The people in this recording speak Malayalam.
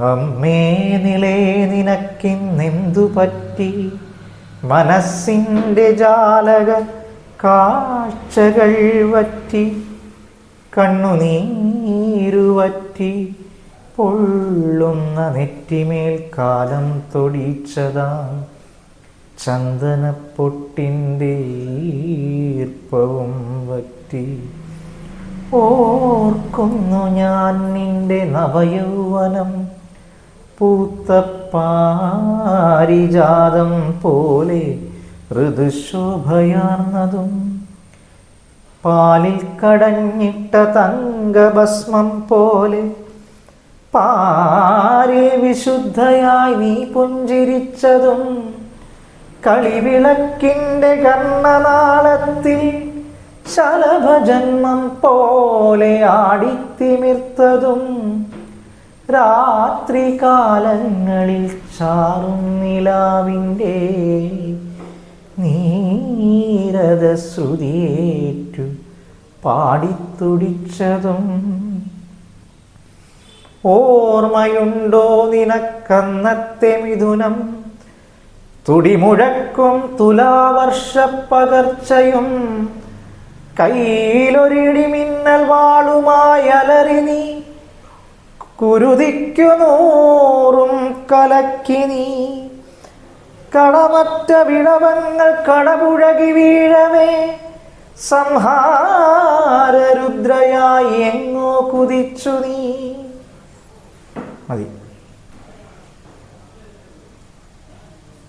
അമ്മേ നിലേ നിനക്കിന്നെന്തു പറ്റി? മനസ്സിന്റെ ജാലക കാഴ്ചകൾ വറ്റി കണ്ണുനീരുവറ്റി പൊള്ളുന്ന നെറ്റിമേൽ കാലം തൊടിച്ചതാ. ചന്ദനപ്പൊട്ടിന്റെ ഈർപ്പവും വറ്റി. ഓർക്കുന്നു ഞാൻ നിന്റെ നവയൗവനം. പൂത്ത പാരിജാതം പോലെ ഋതുശോഭയാർന്നതും. പാലിൽ കടഞ്ഞിട്ട തങ്കഭസ്മം പോലെ പാരിൽ വിശുദ്ധയായി നീ പുഞ്ചിരിച്ചതും. കളിവിളക്കിന്റെ കർണനാളത്തിൽ ശലഭജന്മം പോലെ ആടിത്തിമിർത്തതും. രാത്രി കാലങ്ങളിൽ ചാറും നിലാവിന്റെ നീരത ശ്രുതിയേറ്റു പാടിത്തുടിച്ചതും. ഓർമ്മയുണ്ടോ നിനക്കന്നത്തെ മിഥുനം? തുടിമുഴക്കും തുലാവർഷ പകർച്ചയും. കയ്യിലൊരിടി മിന്നൽ വാളുമായി അലറി നീ കുരുതിക്കു നൂറും കലക്കി നീ. കടമറ്റ വിളവങ്ങൾ കടപുഴകി വീഴവേ. സംഹാരരുദ്രയായി എങ്ങോ കുതിച്ചു നീ. മതി.